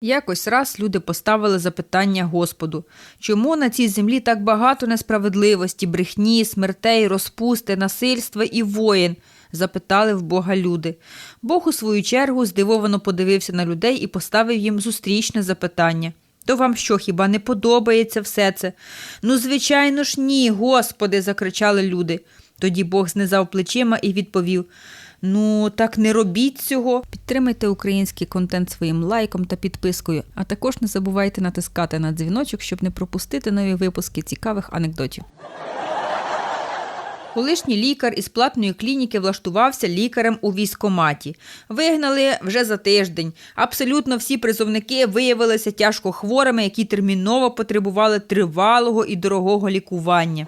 Якось раз люди поставили запитання Господу, чому на цій землі так багато несправедливості, брехні, смертей, розпусти, насильства і воїн? запитали в Бога люди. Бог у свою чергу здивовано подивився на людей і поставив їм зустрічне запитання. То вам що, хіба не подобається все це? Ну, звичайно ж, ні, Господи, закричали люди. Тоді Бог знизав плечима і відповів: Ну, так не робіть цього. Підтримайте український контент своїм лайком та підпискою, а також не забувайте натискати на дзвіночок, щоб не пропустити нові випуски цікавих анекдотів. Колишній лікар із платної клініки влаштувався лікарем у військоматі. Вигнали вже за тиждень. Абсолютно всі призовники виявилися тяжко хворими, які терміново потребували тривалого і дорогого лікування.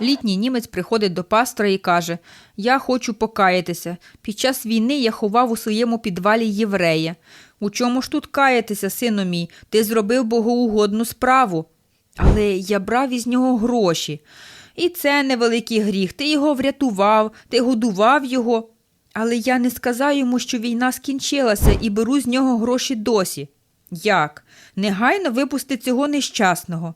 Літній німець приходить до пастора і каже: Я хочу покаятися. Під час війни я ховав у своєму підвалі єврея. У чому ж тут каятися, сину мій? Ти зробив богоугодну справу. Але я брав із нього гроші. І це невеликий гріх. Ти його врятував, ти годував його. Але я не сказав йому, що війна скінчилася, і беру з нього гроші досі. Як? Негайно випусти цього нещасного.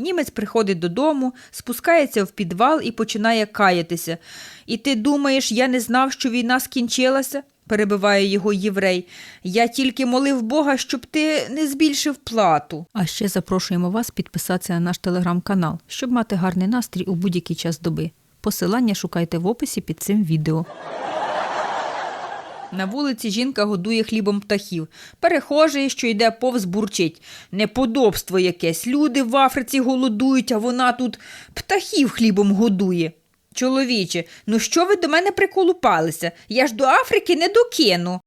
Німець приходить додому, спускається в підвал і починає каятися. І ти думаєш, я не знав, що війна скінчилася? перебиває його єврей. Я тільки молив Бога, щоб ти не збільшив плату. А ще запрошуємо вас підписатися на наш телеграм-канал, щоб мати гарний настрій у будь-який час доби. Посилання шукайте в описі під цим відео. На вулиці жінка годує хлібом птахів. Перехожий, що йде повз бурчить. Неподобство якесь. Люди в Африці голодують, а вона тут птахів хлібом годує. Чоловіче, ну що ви до мене приколупалися? Я ж до Африки не докину.